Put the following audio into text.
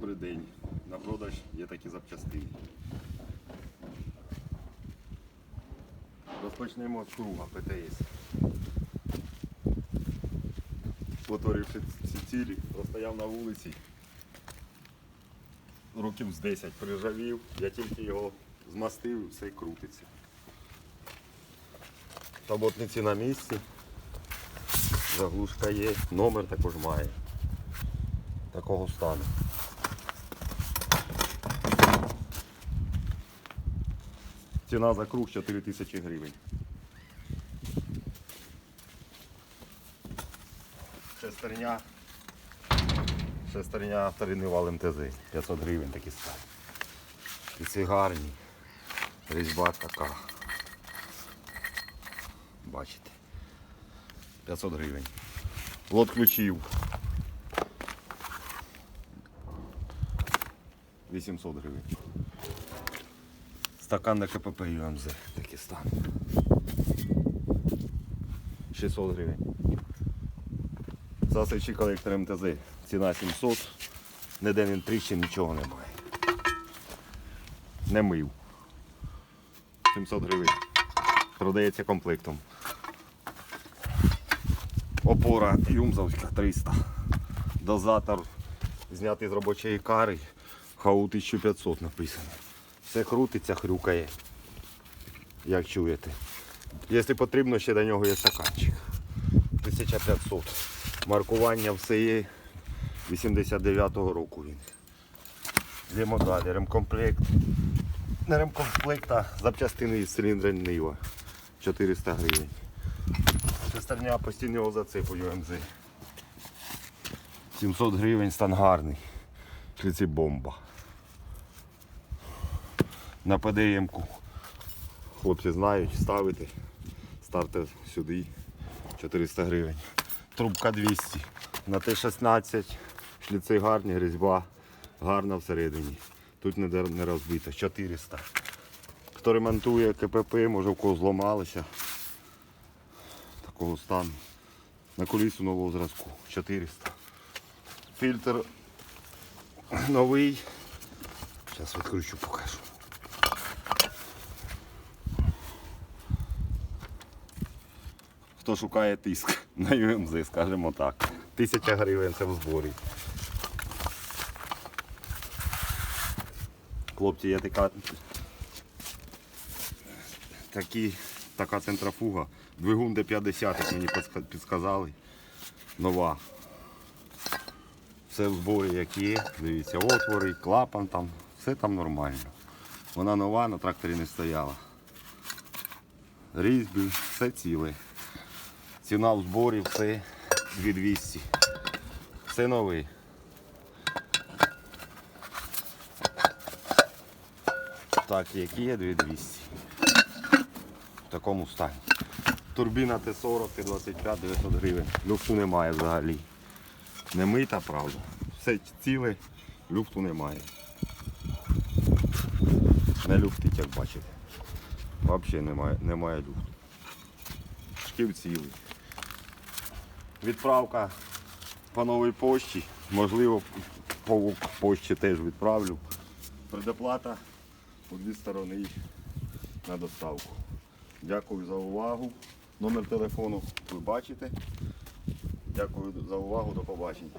Добрий день. На продаж є такі запчастини. Розпочнемо з круга ПТС. Потворивши ці цілі, простояв на вулиці років з 10 прижавів, я тільки його змастив і все крутиться. Таботниці на місці. Заглушка є, номер також має. Такого стану. Ціна за круг 4 тисячі гривень. Шестерня. Шестерня вторинний вал МТЗ. 500 гривень такі стали. І ці гарні. Різьба така. Бачите. 500 гривень. Лот ключів. 800 гривень. Стакан на КПП ЮМЗ. Такий стан. 600 гривень. Засичий колектор МТЗ. Ціна 700. Ніде він тріщин, нічого немає. Не мив. 700 гривень. Продається комплектом. Опора Юмзовська 300. Дозатор знятий з робочої кари. ХАУ 1500 написано. Все крутиться, хрюкає. Як чуєте. Якщо потрібно, ще до нього є стаканчик. 1500. Маркування все є. 89-го року він. Йдемо далі. Ремкомплект. Не ремкомплект, а запчастини із циліндра Нива. 400 гривень. Шестерня постійного зацепу ЮМЗ. 700 гривень стан гарний. Шліці бомба. На ПДМ-ку. Хлопці знають, ставити. Стартер сюди. 400 гривень. Трубка 200. На Т-16. Шліци гарні, різьба гарна всередині. Тут не, розбита. 400. Хто ремонтує КПП, може в кого зламалося. Такого стану. На колісу нового зразку. 400. Фільтр новий. Зараз відкручу, покажу. Хто шукає тиск на ЮМЗ, скажімо так. Тисяча гривень це в зборі. Хлопці, є така, такі, така центрофуга. Двигун Д50, як мені підска- підсказали. Нова. Все в зборі як є. Дивіться, отвори, клапан там, все там нормально. Вона нова, на тракторі не стояла. Різьби, все ціле. Ціна в зборі, все 2200. Все нове. Так, як є 2200. В такому стані. Турбіна Т40, Т25, 900 гривень. Люфту немає взагалі. Не мита, правда. Все ціле, люфту немає. Не люфтить, як бачите. Взагалі немає, немає люфту. Шків цілий. Відправка по новій пошті. Можливо, по пошті теж відправлю. Предоплата по дві сторони на доставку. Дякую за увагу. Номер телефону ви бачите. Дякую за увагу. До побачення.